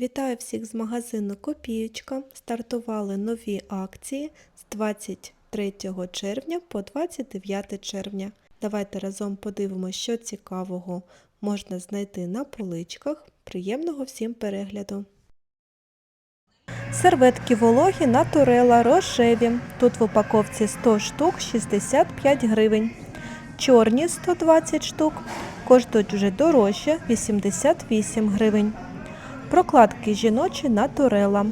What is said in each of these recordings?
Вітаю всіх з магазину Копієчка. Стартували нові акції з 23 червня по 29 червня. Давайте разом подивимося, що цікавого можна знайти на поличках. Приємного всім перегляду! Серветки вологі натурела рожеві. Тут в упаковці 100 штук 65 гривень. Чорні 120 штук. Коштують вже дорожче 88 гривень. Прокладки жіночі натурела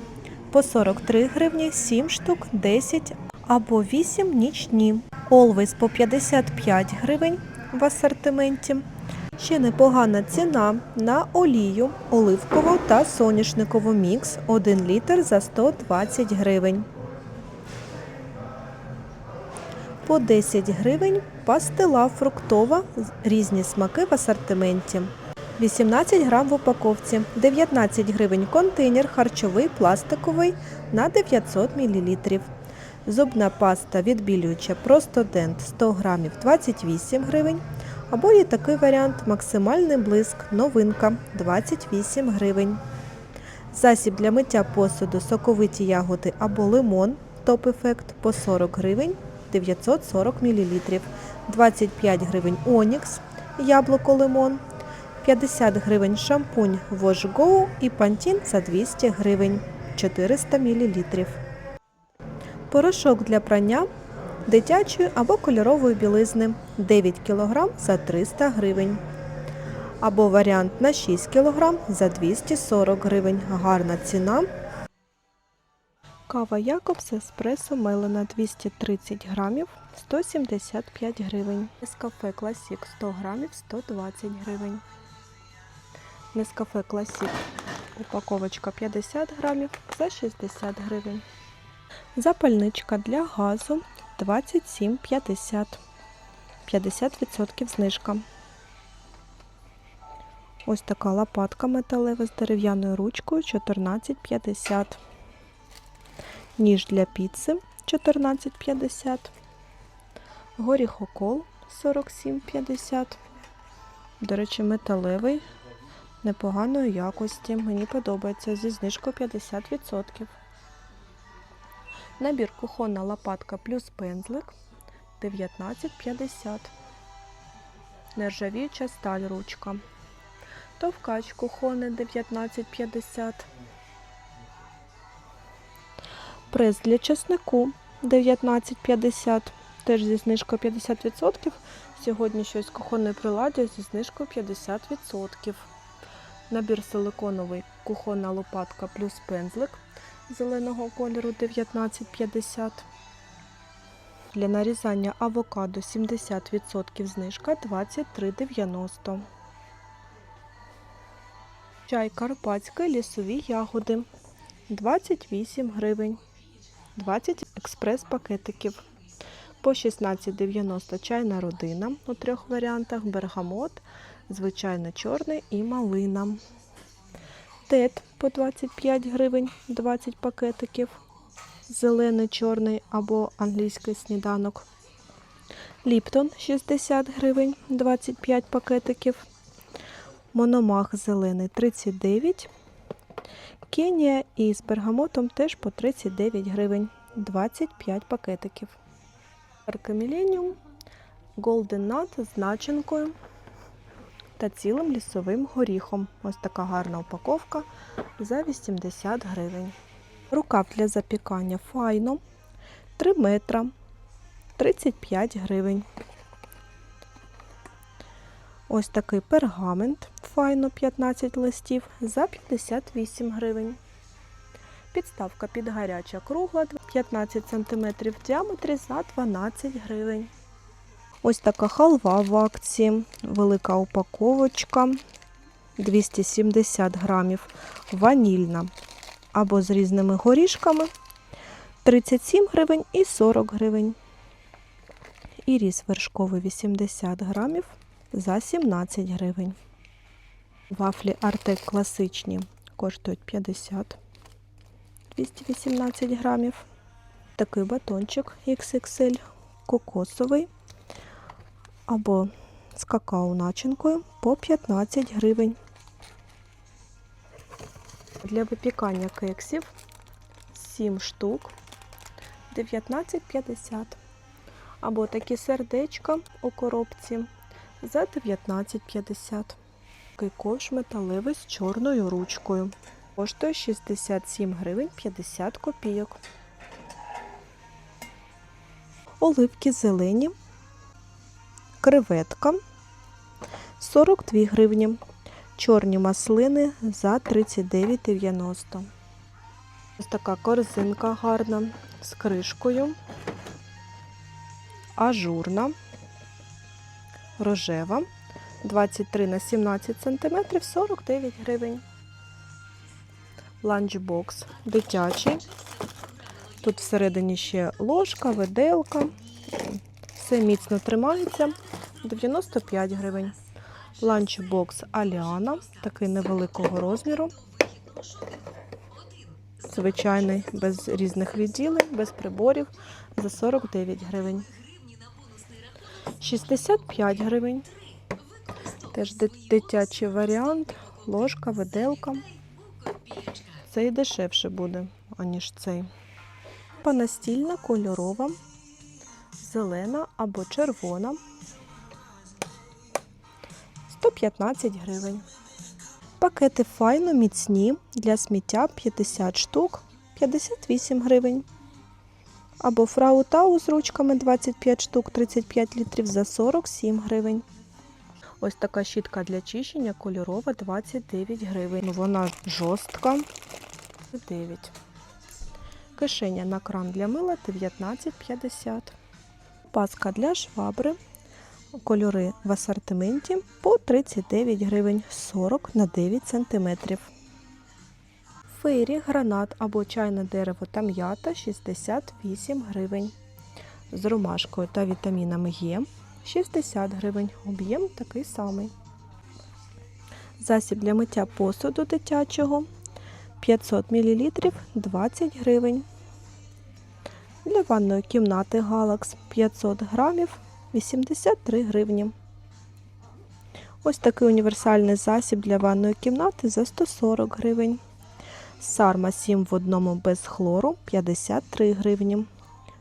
по 43 гривні 7 штук 10 або 8 нічні. Always по 55 гривень в асортименті. Ще непогана ціна на олію оливкову та соняшникову мікс 1 літр за 120 гривень. По 10 гривень пастила фруктова різні смаки в асортименті. 18 грам в упаковці, 19 гривень контейнер харчовий пластиковий на 900 мл. Зубна паста відбілююча Простодент 100 грамів 28 гривень. Або є такий варіант максимальний блиск, новинка 28 гривень. Засіб для миття посуду соковиті ягоди або лимон топ-ефект по 40 гривень 940 мл. 25 гривень Онікс, яблуко лимон. 50 гривень шампунь Go і пантін за 200 гривень 400 мл. Порошок для прання дитячої або кольорової білизни 9 кг за 300 гривень. Або варіант на 6 кг за 240 гривень. Гарна ціна. Кава Якобс еспресо мелена 230 грамів 175 гривень. Нескафе Класік 100 грамів 120 гривень. Нескафе Класік упаковочка 50 грамів за 60 гривень. Запальничка для газу 27,50. 50% знижка. Ось така лопатка металева з дерев'яною ручкою 14,50. Ніж для піци 14,50. Горіхокол 47,50. До речі, металевий непоганої якості. Мені подобається зі знижкою 50%. Набір кухонна лопатка плюс пензлик 19,50. Нержавіюча сталь ручка. Товкач кухонний 19,50. Прес для чеснику 19,50. Теж зі знижкою 50%. Сьогодні щось кухонне приладдя зі знижкою 50%. Набір силиконовий кухонна лопатка плюс пензлик зеленого кольору 19,50. Для нарізання авокадо 70% знижка 23,90. Чай карпатський лісові ягоди 28 гривень. 20 експрес-пакетиків. По 16,90 чайна родина у трьох варіантах: бергамот, звичайно чорний і малина. Тет по 25 гривень 20 пакетиків. Зелений, чорний або англійський сніданок. Ліптон 60 гривень 25 пакетиків. Мономах зелений 39. Кенія із бергамотом теж по 39 гривень 25 пакетиків. Марка Golden Nut з начинкою та цілим лісовим горіхом. Ось така гарна упаковка за 80 гривень. Рукав для запікання файно 3 метра 35 гривень. Ось такий пергамент файно 15 листів за 58 гривень. Підставка під гаряча кругла 15 см в діаметрі за 12 гривень. Ось така халва в акції, велика упаковочка 270 грамів, ванільна або з різними горішками 37 гривень і 40 гривень. І ріс вершковий 80 грамів за 17 гривень. Вафлі Артек класичні коштують 50 218 грамів. Такий батончик XXL кокосовий або з какао начинкою по 15 гривень. Для випікання кексів 7 штук 19,50. Або такі сердечка у коробці за 19,50. Такий ковш металевий з чорною ручкою. Коштує 67 гривень 50 копійок. Оливки зелені. Креветка 42 гривні. Чорні маслини за 39,90. Ось така корзинка гарна з кришкою. Ажурна, рожева, 23 на 17 см, 49 гривень. Ланчбокс дитячий. Тут всередині ще ложка, виделка. Все міцно тримається. 95 гривень. Ланчбокс Аліана, такий невеликого розміру. Звичайний, без різних відділень, без приборів за 49 гривень. 65 гривень. Теж дитячий варіант, ложка, виделка. Цей дешевше буде, аніж цей. Панастільна кольорова, зелена або червона. 115 гривень. Пакети файно міцні для сміття 50 штук 58 гривень. Або фрау Тау з ручками 25 штук 35 літрів за 47 гривень. Ось така щітка для чищення кольорова 29 гривень. Ну, Вона жорстка. 9. Кишеня на кран для мила 19,50. Паска для швабри. Кольори в асортименті по 39 гривень 40 на 9 сантиметрів. Фейрі, гранат або чайне дерево та м'ята 68 гривень. З ромашкою та вітамінами Е 60 гривень. Об'єм такий самий. Засіб для миття посуду дитячого 500 мл 20 гривень. Для ванної кімнати Галакс 500 грамів 83 гривні. Ось такий універсальний засіб для ванної кімнати за 140 гривень. Сарма 7 в одному без хлору 53 гривні.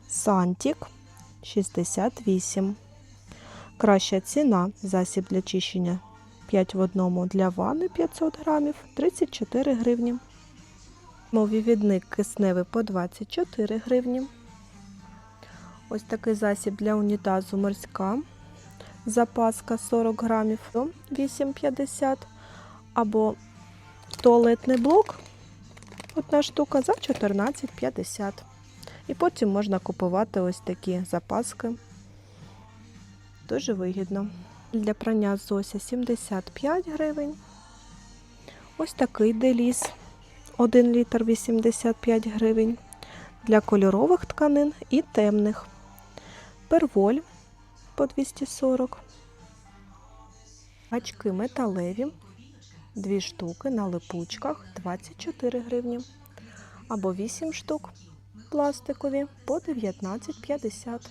Сантік 68. Краща ціна засіб для чищення 5 в одному для ванни 500 грамів 34 гривні. Мовівідник кисневий по 24 гривні. Ось такий засіб для унітазу морська. Запаска 40 грамів 8,50. Або туалетний блок. Одна штука за 14,50. І потім можна купувати ось такі запаски. Дуже вигідно. Для прання Зося 75 гривень. Ось такий деліс. 1 літр 85 гривень. Для кольорових тканин і темних. Перволь по 240. Гачки металеві. Дві штуки на липучках 24 гривні. Або 8 штук пластикові по 19,50.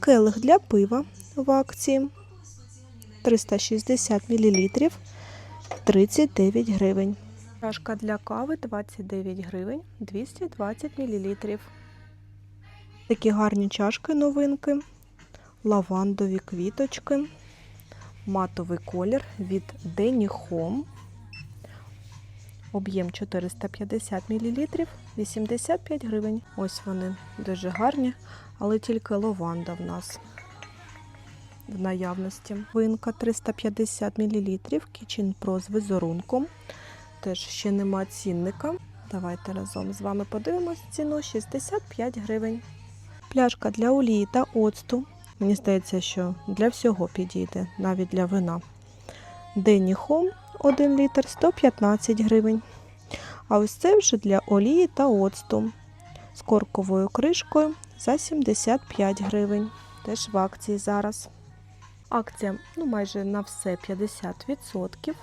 Келих для пива в акції 360 мл 39 гривень. Чашка для кави 29 гривень 220 мл. Такі гарні чашки новинки, лавандові квіточки, матовий колір від Denny Home. Об'єм 450 мл 85 гривень. Ось вони дуже гарні, але тільки лаванда в нас в наявності. Винка 350 мл Kitchen Pro з візерунком. Теж ще нема цінника. Давайте разом з вами подивимось ціну 65 гривень. Пляшка для олії та оцту. Мені здається, що для всього підійде, навіть для вина. Денні Home 1 літр 115 гривень. А ось це вже для олії та оцту з корковою кришкою за 75 гривень. Теж в акції зараз. Акція ну, майже на все 50%.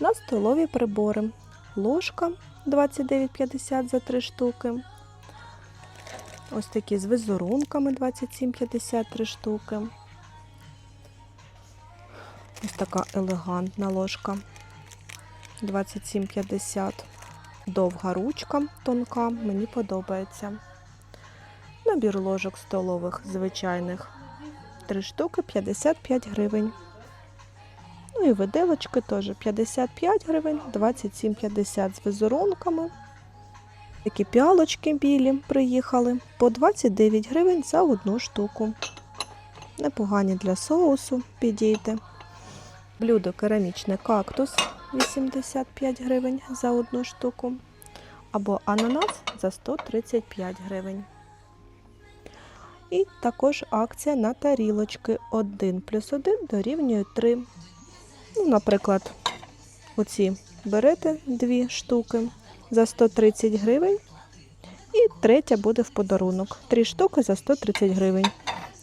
На столові прибори. Ложка 29,50 за 3 штуки. Ось такі з візерунками 27,50 3 штуки. Ось така елегантна ложка. 27,50. Довга ручка тонка, мені подобається. Набір ложок столових звичайних. Три штуки 55 гривень. Ну і виделочки теж 55 гривень, 27,50 з візерунками. Такі піалочки білі приїхали по 29 гривень за одну штуку. Непогані для соусу підійде. Блюдо керамічне кактус 85 гривень за одну штуку. Або ананас за 135 гривень. І також акція на тарілочки 1 плюс 1 дорівнює 3. Ну, наприклад, оці берете дві штуки за 130 гривень. І третя буде в подарунок. Три штуки за 130 гривень.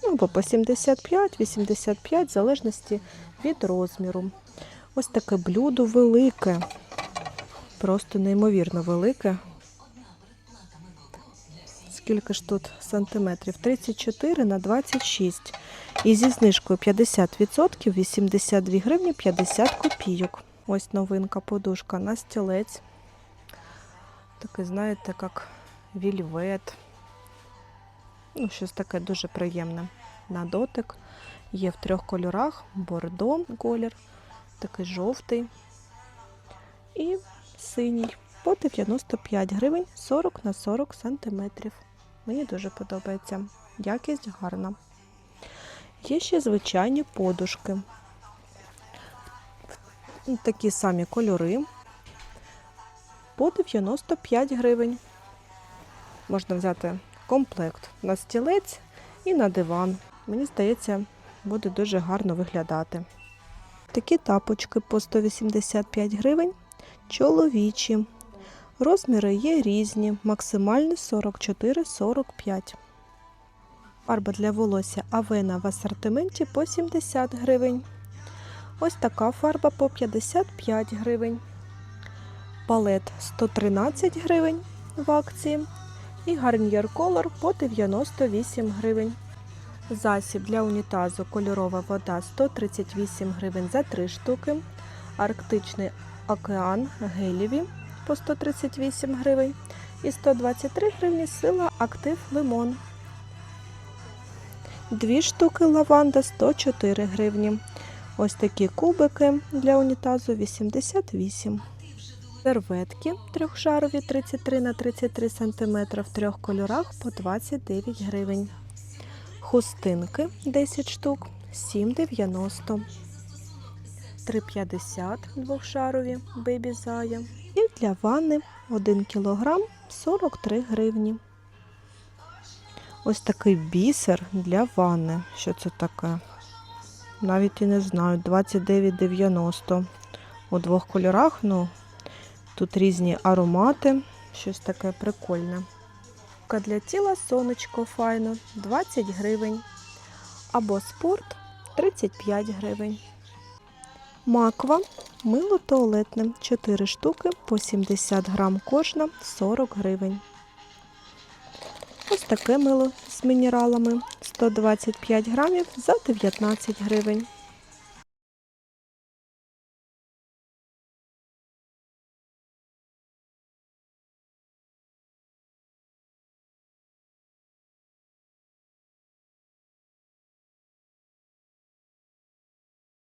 Ну, або по 75-85, в залежності від розміру. Ось таке блюдо велике. Просто неймовірно велике. Скільки ж тут сантиметрів? 34 на 26. І зі знижкою 50% 82 гривні 50 копійок. Ось новинка подушка на стілець. Такий, знаєте, як вільвет. Ну, щось таке дуже приємне на дотик. Є в трьох кольорах: бордо колір, такий жовтий і синій. По 95 гривень 40 на 40 сантиметрів. Мені дуже подобається. Якість гарна. Є ще звичайні подушки. Такі самі кольори. По 95 гривень. Можна взяти комплект на стілець і на диван. Мені здається, буде дуже гарно виглядати. Такі тапочки по 185 гривень. Чоловічі. Розміри є різні, максимальний 44-45. Фарба для волосся Авена в асортименті по 70 гривень. Ось така фарба по 55 гривень. Палет 113 гривень в акції. І гарнір колор по 98 гривень. Засіб для унітазу кольорова вода 138 гривень за 3 штуки. Арктичний океан гелєві по 138 гривень. І 123 гривні сила актив лимон. Дві штуки лаванда 104 гривні. Ось такі кубики для унітазу 88. Серветки трьохшарові 33 на 33 см в трьох кольорах по 29 гривень. Хустинки 10 штук 7,90. 3,50 двохшарові бебі зая. І для ванни 1 кг 43 гривні. Ось такий бісер для ванни. Що це таке? Навіть і не знаю. 29,90. У двох кольорах, ну, тут різні аромати. Щось таке прикольне. Для тіла сонечко файно 20 гривень. Або спорт 35 гривень. Маква мило туалетне 4 штуки по 70 грам кожна 40 гривень. Ось таке мило з мінералами 125 грамів за 19 гривень.